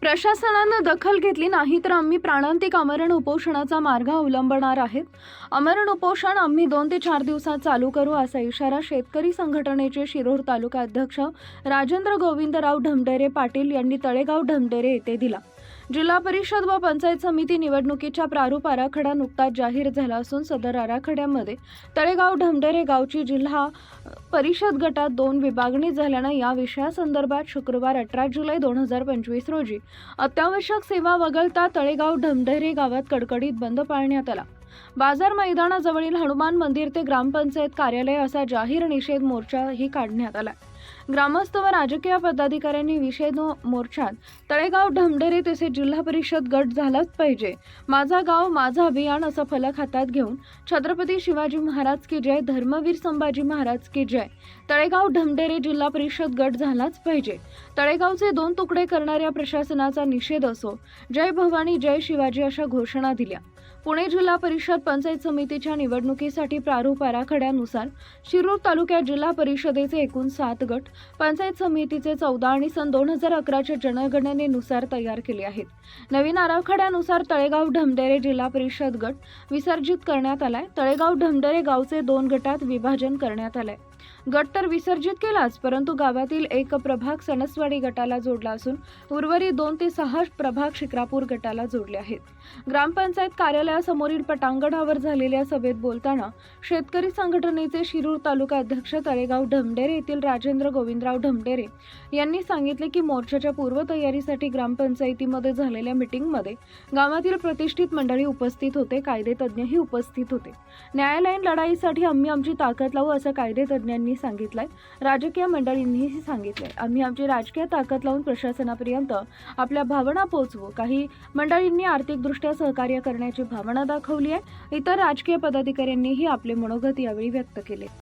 प्रशासनानं दखल घेतली नाही तर आम्ही प्राणांतिक आमरण उपोषणाचा मार्ग अवलंबणार आहेत. आमरण उपोषण आम्ही दोन ते चार दिवसात चालू करू असा इशारा शेतकरी संघटनेचे शिरोर तालुका अध्यक्ष राजेंद्र गोविंदराव ढमढेरे पाटील यांनी तळेगाव ढमढेरे येथे दिला. जिल्हा परिषद व पंचायत समिती निवडणुकीच्या प्रारूप आराखडा नुकताच जाहीर झाला असून सदर आराखड्यामध्ये तळेगाव ढमढेरे गावची जिल्हा परिषद गटात दोन विभागणी झाल्यानं या विषयासंदर्भात शुक्रवार अठरा जुलै दोन हजार पंचवीस रोजी अत्यावश्यक सेवा वगळता तळेगाव ढमढेरे गावात कडकडीत बंद पाळण्यात आला. बाजार मैदानाजवळील हनुमान मंदिर ते ग्रामपंचायत कार्यालय असा जाहीर निषेध मोर्चाही काढण्यात आला. ग्रामस्थ व राजकीय पदाधिकाऱ्यांनी विषेद मोर्चात तळेगाव ढमढेरे तसेच जिल्हा परिषद गट झालाच पाहिजे. माझा गाव माझं अभियान असं फलक हातात घेऊन छत्रपती शिवाजी महाराज की जय धर्मवीर संभाजी महाराज की जय तळेगाव ढमढेरे जिल्हा परिषद गट झालाच पाहिजे. तळेगावचे दोन तुकडे करणाऱ्या प्रशासनाचा निषेध असो जय भवानी जय शिवाजी अशा घोषणा दिल्या. पुणे जिल्हा परिषद पंचायत समितीच्या निवडणुकीसाठी प्रारूप आराखड्यानुसार शिरूर तालुक्यात जिल्हा परिषदेचे एकूण सात गट पंचायत समितीचे चौदा आणि सन दोन हजार अकराच्या जनगणनेनुसार तयार केले आहेत. नवीन आराखड्यानुसार तळेगाव ढमढेरे जिल्हा परिषद गट विसर्जित करण्यात आलाय. तळेगाव ढमढेरे गावचे दोन गटात विभाजन करण्यात आलंय. गट तर विसर्जित केलाच परंतु गावातील एक प्रभाग सणसवाडी गटाला जोडला असून उर्वरित दोन ते सहा प्रभाग शिक्रापूर गटाला जोडले आहेत. ग्रामपंचायत कार्यालयासमोरील पटांगणावर झालेल्या सभेत बोलताना शेतकरी संघटनेचे शिरूर तालुका अध्यक्ष तळेगाव ढमडेरे येथील राजेंद्र गोविंदराव ढमडेरे यांनी सांगितले की मोर्चाच्या पूर्वतयारीसाठी ग्रामपंचायतीमध्ये झालेल्या मिटिंगमध्ये गावातील प्रतिष्ठित मंडळी उपस्थित होते कायदेतज्ञही उपस्थित होते. न्यायालयीन लढाईसाठी आम्ही आमची ताकद लावू असं कायदेतज्ञ यांनी सांगितलंय. राजकीय मंडळींनीही सांगितलंय. आम्ही आमची राजकीय ताकद लावून प्रशासनापर्यंत आपल्या भावना पोहोचवू. काही मंडळींनी आर्थिकदृष्ट्या सहकार्य करण्याची भावना दाखवली आहे. इतर राजकीय पदाधिकाऱ्यांनीही आपले मनोगत यावेळी व्यक्त केले.